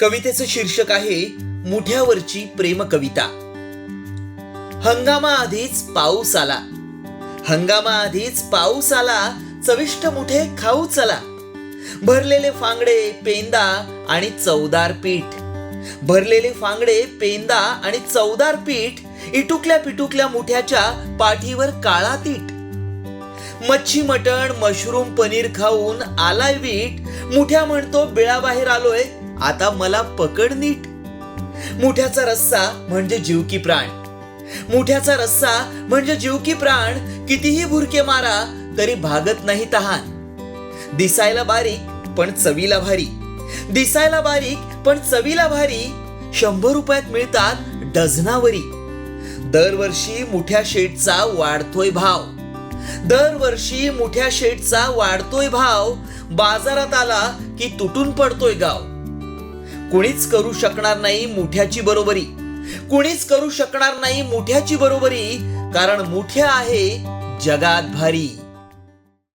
कवितेचं शीर्षक आहे मुठ्यावरची प्रेम कविता. हंगामाआधीच पाऊस आला. हंगामाआधीच पाऊस आला चविष्ट मुठे खाऊ चला. भरलेले फांगडे पेंदा आणि चवदार पीठ. भरलेले फांगडे पेंदा आणि चवदार पीठ इटुकल्या पिटुकल्या मुठ्याच्या पाठीवर काळा तीट मच्छी मटण मशरूम पनीर खाऊन आलाय वीट. मुठ्या म्हणतो बिळाबाहेर आलोय आता मला पकड नीट. मुठ्याचा रस्सा म्हणजे जीव की प्राण. मुठ्याचा रस्सा म्हणजे जीव की प्राण. कितीही भुरके मारा तरी भागत नाही तहान. दिसायला बारीक पण चवीला भारी. दिसायला बारीक पण चवीला भारी. शंभर रुपयात मिळतात डझनावरी. दरवर्षी मोठ्या शेटचा वाढतोय भाव. दरवर्षी मोठ्या शेटचा वाढतोय भाव. बाजारात आला की तुटून पडतोय गाव. कुणीच करू शकणार नाही मोठ्याची बरोबरी. कुणीच करू शकणार नाही मोठ्याची बरोबरी कारण मोठ्या आहे जगात भारी.